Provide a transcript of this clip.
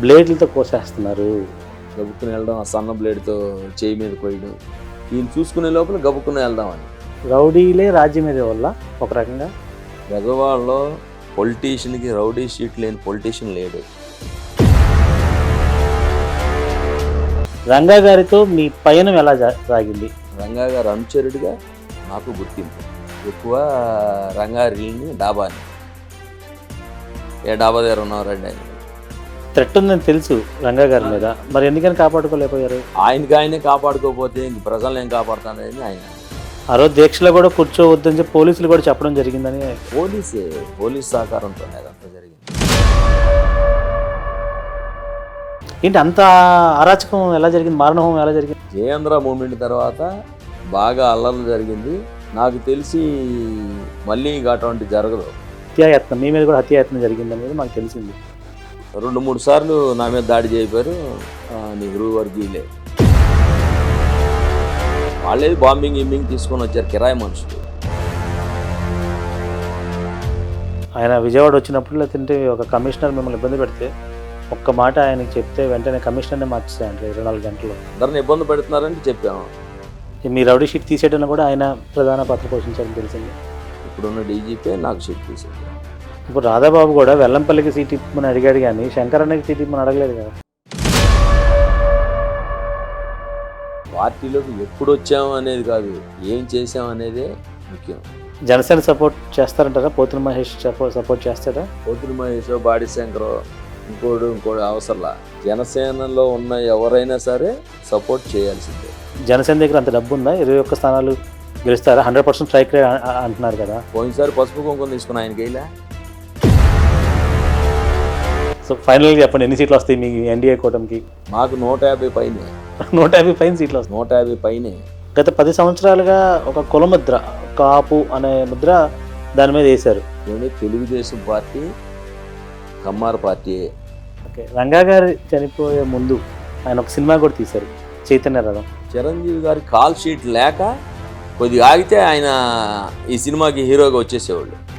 బ్లేడ్లతో కోసేస్తున్నారు. గబుక్కుని వెళ్దాం ఆ సన్న బ్లేడ్తో చేయి మీద పోయడం ఈయన చూసుకునే లోపల గబుక్కుని వెళ్దామని. రౌడీలే రాజ్యం మీద వల్ల ఒక రకంగా. బెజవాడలో పొలిటీషియన్కి రౌడీ షీట్ లేని పొలిటీషియన్ లేడు. రంగా గారితో మీ పయనం ఎలా జా- సాగింది? రంగా గారు అనుచరుడిగా నాకు గుర్తింపు. ఎక్కువ రంగారిని డాబాని. ఏ డాబా దగ్గర ఉన్నారండి ఆయన థ్రెట్ ఉందని తెలుసు రంగా గారి మీద. మరి ఎందుకని కాపాడుకోలేకపోయారు? ఆయనకి ఆయనే కాపాడుకోకపోతే ఇంక ప్రజలను ఏం కాపాడుతానని ఆయన. ఆ రోజు దీక్షలో కూడా కూర్చోవద్దని చెప్పి పోలీసులు కూడా చెప్పడం జరిగిందని పోలీసే పోలీస్ సహకారంతో అదంతా జరిగింది. ఏంటి అంత అరాచకం ఎలా జరిగింది? మారణహోమం ఎలా జరిగింది? జయేంద్ర మూమెంట్ తర్వాత బాగా అల్లర్లు జరిగింది. నాకు తెలిసి మళ్ళీ ఇంకా అటువంటి జరగదు. హత్యాయత్నం మీ మీద కూడా హత్యాయత్నం జరిగింది అనేది మాకు తెలిసింది. రెండు మూడు సార్లు నా మీద దాడి చేయకపోయారు ఆ, నెహ్రూ వర్గీయులే వాళ్ళే బాంబింగ్ గిమ్మింగ్ తీసుకొని వచ్చారు కిరాయి మనుషులు. ఆయన విజయవాడ వచ్చినప్పుడు లేదంటే ఒక కమిషనర్ మిమ్మల్ని ఇబ్బంది పెడితే ఒక్క మాట ఆయనకి చెప్తే వెంటనే కమిషనర్నే మార్చేసాయంట ఇరవై నాలుగు గంటలు. అందరిని ఇబ్బంది పెడుతున్నారంటే చెప్పాము. మీ రౌడీ షీట్ తీసేయడంలో కూడా ఆయన ప్రధాన పాత్ర పోషించారని తెలిసింది. ఇప్పుడున్న డీజీపీ నాకు షీట్ తీసేది ఇప్పుడు రాధాబాబు కూడా వెల్లంపల్లికి సీట్ ఇప్పమని అడిగాడు కానీ శంకరన్నకి సీట్ ఇప్పమని అడగలేదు కదా. పార్టీలోకి ఎప్పుడు వచ్చాము అనేది కాదు ఏం చేసాం అనేదే ముఖ్యం. జనసేన సపోర్ట్ చేస్తారంటారా? పోతుల మహేష్ సపోర్ట్ సపోర్ట్ చేస్తారా పొద్దున మహేష్ బాడి శంకర్ ఇంకోడు ఇంకోడు అవసరంలా. జనసేనలో ఉన్న ఎవరైనా సరే సపోర్ట్ చేయాల్సిందే. జనసేన దగ్గర అంత డబ్బు ఉందా? ఇరవై ఒక్క స్థానాలు గెలుస్తారా? హండ్రెడ్ పర్సెంట్ స్ట్రైక్ రేట్ అంటున్నారు కదా. పోయినసారి పసుపు కుంకుమ తీసుకున్న ఆయనకి వేయలే సో ఫైనల్గా చెప్పండి ఎన్ని సీట్లు వస్తాయి మీ ఎన్డీఏ కూటమికి? మాకు నూట యాభై పైనే. నూట యాభై పైన సీట్లు వస్తాయి. నూట యాభై పైనే. గత పది సంవత్సరాలుగా ఒక కుల ముద్ర కాపు అనే ముద్ర దాని మీద వేశారు. తెలుగుదేశం పార్టీ కమ్మార పార్టీ. ఓకే రంగా గారు చనిపోయే ముందు ఆయన ఒక సినిమా కూడా తీశారు చైతన్య రథం. చిరంజీవి గారి కాల్ షీట్ లేక కొద్దిగా ఆగితే ఆయన ఈ సినిమాకి హీరోగా వచ్చేసేవాళ్ళు.